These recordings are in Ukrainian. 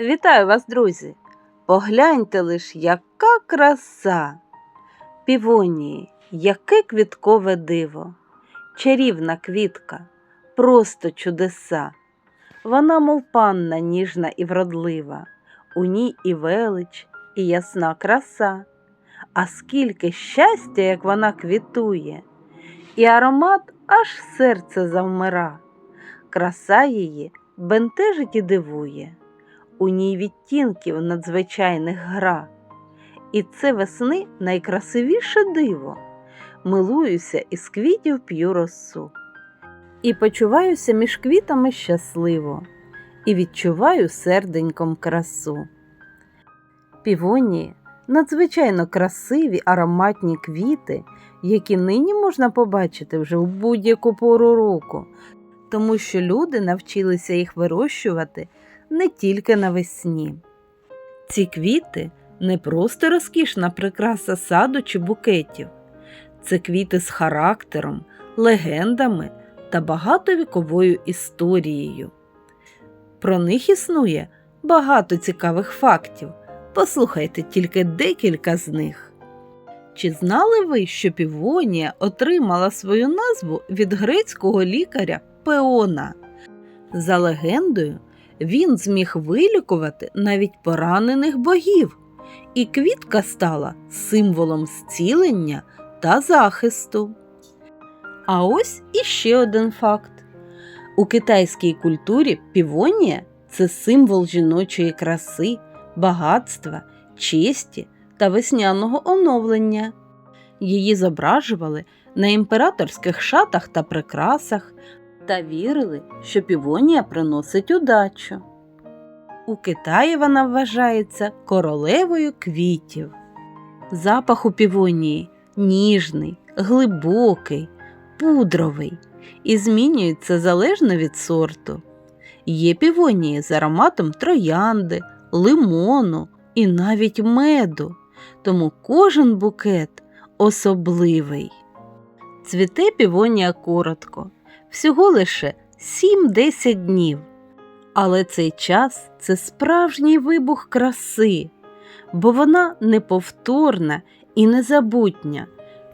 Вітаю вас, друзі! Погляньте лиш, яка краса! Півонії, яке квіткове диво, чарівна квітка, просто чудеса. Вона, мов панна ніжна і вродлива, у ній і велич, і ясна краса. А скільки щастя, як вона квітує, і аромат аж серце завмира. Краса її бентежить і дивує у ній відтінків надзвичайних гра. І це весни найкрасивіше диво. Милуюся із квітів п'ю росу. І почуваюся між квітами щасливо, і відчуваю серденьком красу. Півонії надзвичайно красиві ароматні квіти, які нині можна побачити вже в будь-яку пору року, тому що люди навчилися їх вирощувати не тільки навесні. Ці квіти не просто розкішна прикраса саду чи букетів, це квіти з характером, легендами та багатовіковою історією. Про них існує багато цікавих фактів. Послухайте тільки декілька з них. Чи знали ви, що півонія отримала свою назву від грецького лікаря Пеона? За легендою, він зміг вилікувати навіть поранених богів, і квітка стала символом зцілення та захисту. А ось іще один факт: у китайській культурі півонія це символ жіночої краси, багатства, честі та весняного оновлення. Її зображували на імператорських шатах та прикрасах, та вірили, що півонія приносить удачу. У Китаї вона вважається королевою квітів. Запах у півонії ніжний, глибокий, пудровий і змінюється залежно від сорту. Є півонії з ароматом троянди, лимону і навіть меду, тому кожен букет особливий. Цвіте півонія коротко, всього лише 7-10 днів. Але цей час це справжній вибух краси, бо вона неповторна і незабутня.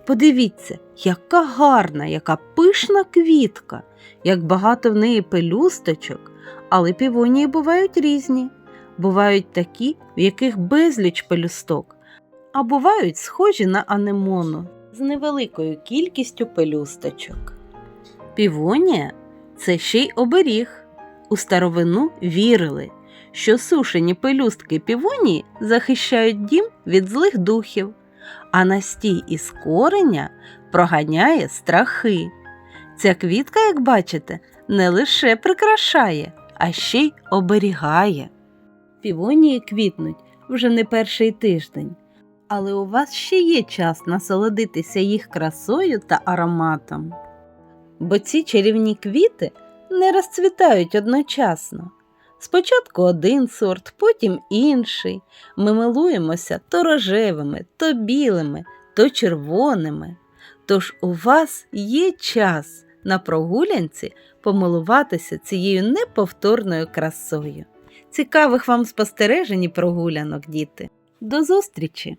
Подивіться, яка гарна, яка пишна квітка, як багато в неї пелюсточок, але півонії бувають різні. Бувають такі, в яких безліч пелюсток, а бувають схожі на анемону з невеликою кількістю пелюсточок. Півонія це ще й оберіг. У старовину вірили, що сушені пелюстки півонії захищають дім від злих духів, а настій із кореня проганяє страхи. Ця квітка, як бачите, не лише прикрашає, а ще й оберігає. Півонії квітнуть вже не перший тиждень, але у вас ще є час насолодитися їх красою та ароматом. Бо ці чарівні квіти не розцвітають одночасно. Спочатку один сорт, потім інший. Ми милуємося то рожевими, то білими, то червоними. Тож у вас є час на прогулянці помилуватися цією неповторною красою. Цікавих вам спостережень і прогулянок, діти. До зустрічі!